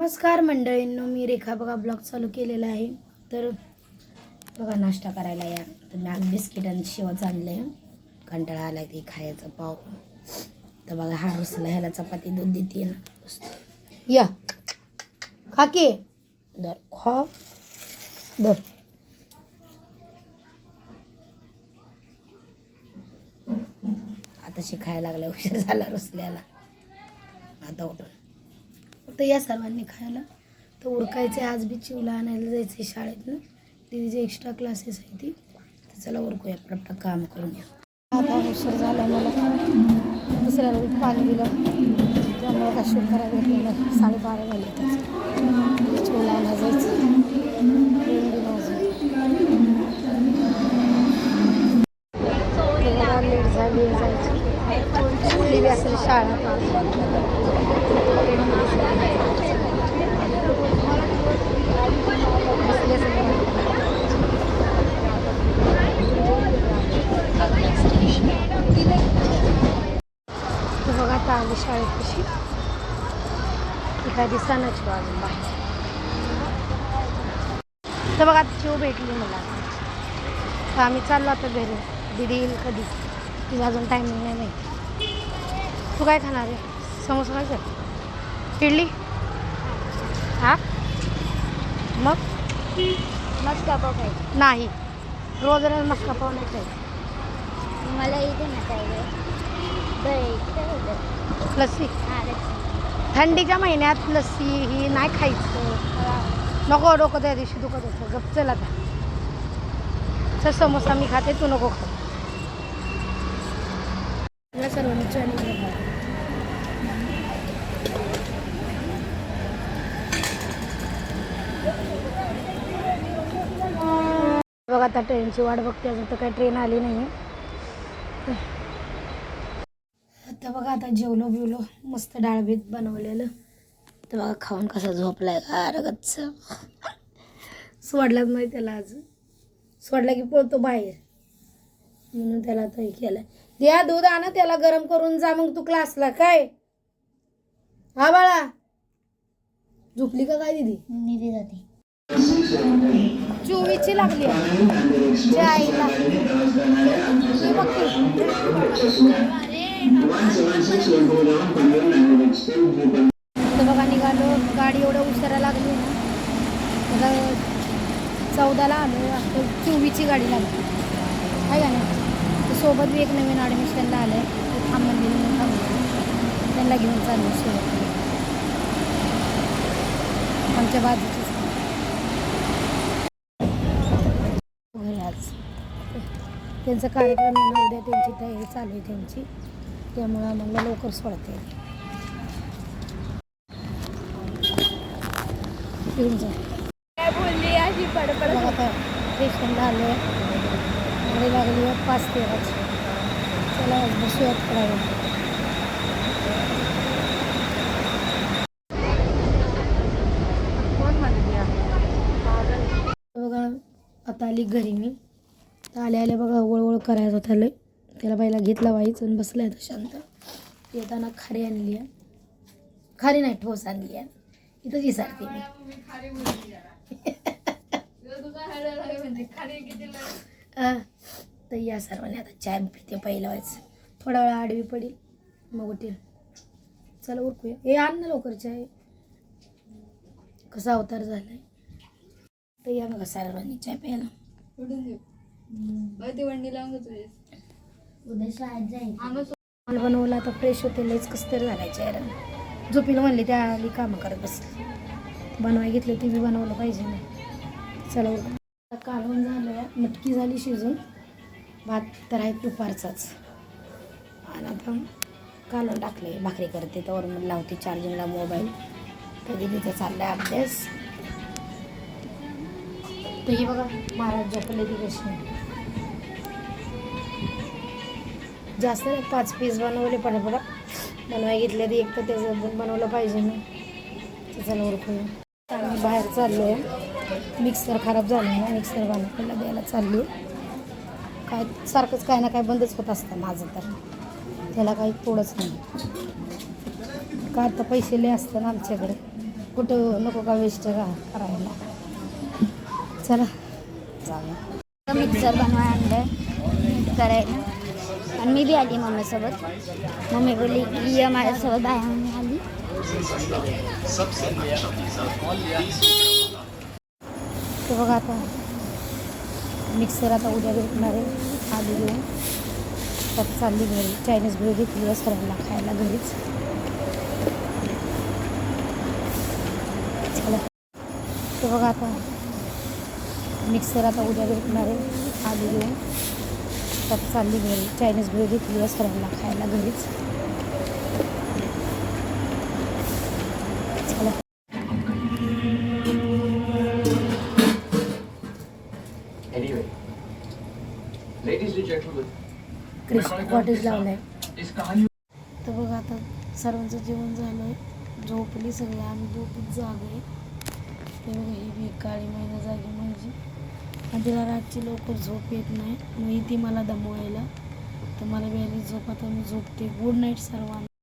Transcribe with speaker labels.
Speaker 1: नमस्कार मंडळींनो मी रेखा बघा ब्लॉग चालू केलेला आहे. तर बघा नाश्ता करायला या. तर मी आज बिस्किट आणि शेवच आणलं. आहे कंटाळा आला ते खायचं पाव. तर बघा हा रुसला ह्याला चपाती दूध देते. ना या. खा दर खा. दर. आता शिकायला लागलं उशीर झाला रुसल्याला. आता उठून. तर या सर्वांनी खायला. तर उरकायचे आज बी चिवला आणायला जायचे शाळेत ना जे एक्स्ट्रा क्लासेस आहे ती. तर चला उरकूया पटपट काम करून या आता उशीर झाला मला. दुसऱ्या रोज पाणी दिलं. त्यामुळे का शूट करायला भेटलेलं. साडेबारा झाले. चिवला आणायला जायचं ट्रेन बी नव्हतं. तेव्हा लेट झाली जायची सुटली बी असेल शाळा बसले असेल. बघा आता आली शाळेत कशी. काय दिसानाच अजून बाहेर तर बघा चिव भेटली मला. तर आम्ही चाललो आता घरी. दिदी येईल कधी? तिला अजून टायमिंग नाही माहिती. तू काय खाणार आहे? समोसा खायचं इडली? हा? मग?
Speaker 2: मस्का पाव खायचं.
Speaker 1: नाही. रोज रोज मस्का पाव नाही खायचं.
Speaker 2: मला इथे ना काय
Speaker 1: लस्सी. थंडीच्या महिन्यात लस्सी ही नाही खायचं. नको डोकं त्या दिवशी दुखत होतं. गप चल आता. तर समोसा मी खाते तू नको खा या बघा आता ट्रेनची वाट बघते अजून तर काही ट्रेन आली नाही आता जेवलो बिवलो मस्त डाळ बीत बनवलेलं. तर बघा खाऊन कसा झोपलाय का गच्च सोडलाच नाही त्याला आज सोडला की पळतो बाहेर. म्हणून त्याला आता केलं द्या दूध आणा त्याला गरम करून जा मग तू क्लासला. काय? हा बाळा. झोपली का काय दिदी?
Speaker 2: निधी जाते.
Speaker 1: चोवीसची लागली आहे. जे आईला. तर बघा निघालो. गाडी एवढं उशिरा लागली ना. आता चौदाला आलो. आता चोवीसची गाडी लागली. आहे का नाही? सोबत एक नवीन ॲडमिशनला आलं आहे थांब मंदिर म्हणून त्यांना घेऊन चाललो सोबत. आमच्या बाजूची घरी आज. त्यांचा कार्यक्रम आहे ना उद्या त्यांची तयारी चालू आहे त्यांची. त्यामुळं आम्हाला लवकर सोडते स्टेशनला आलो आहे गाडी लागली आहे पाच तेराची. चला बसूयात करायला बघा आता आली घरी मी. तर आले आले बघा वळवळ करायचं होतं लय त्याला पहिला घेतला वाईच आणि बसला आहे शांत. येताना खारी आणली आहे. खारी नाही ठोस आणली आहे. इथंच विसारते मी. तर या सर्वांनी आता चाय पिते पहिला व्हायचं थोडा वेळ आडवी पडेल मग उठेल. चला उरकूया. हे आण ना लवकर चाय. कसा अवतार झाला आहे तर या बघा सर्वांनी चाय प्यायला
Speaker 2: उद्या शाळेत जाईल
Speaker 1: बनवला आता फ्रेश होते लयच कसं तरी झालाय चेहरा. झोपीला म्हणले त्या आली कामं करत बसली. बनवाय घेतले ते बी बनवलं पाहिजे ना. चला कालवण झालं मटकी झाली शिजून. भात तर आहे दुपारचाच. आणि आता कालवण टाकले भाकरी करते. तर मग लावते चार्जिंगला मोबाईल कधी तिथं चाललाय अभ्यास. तर ही बघा महाराज जपले ती कशी जास्त नाही पाच पीस बनवले पटापटा बनवाय घेतले ते एक तर त्याचं पण बनवलं पाहिजे मी त्याचा ओळखूया आम्ही बाहेर चाललो आहे मिक्सर खराब झालं ना मिक्सर बनवायला द्यायला चालली. काय सारखंच काय ना काय बंदच होत असतं माझं तर. त्याला काही थोडंच नाही. का आता पैसे लय असतं ना आमच्याकडे. कुठं नको का वेस्ट का करायला चला. जाऊया
Speaker 2: मिक्सर बनवाय आणलं करायला. आणि मी बी आली मम्मीसोबत. मम्मी बोलली की ये माझ्यासोबत बाया म्हणून आली.
Speaker 1: तर बघा आता मिक्सर आता उद्या भेटणार आहे. आली घेऊन. तर चालली घरी. चायनीज भेळ घेतली सर्वांना खायला घरीच. चला. तर बघा आता मिक्सर आता उद्या भेटणार आहे. आलू घेऊन. तर चालली घरी. चायनीज भेळ घेतली आहे सर्वांना खायला घरीच. चला. कॉटेज
Speaker 3: कहानी
Speaker 1: तर बघा आता सर्वांचं जेवण झालं आहे झोपली सगळे. आम्ही दोघीच जाग आहे ते बघा ही काळी महिना जागी आधीला रातची लवकर झोप येत नाही. मग ती मला दमवायला. तर मला वेळेत आली झोप आता मी झोपते. गुड नाईट सर्वांना.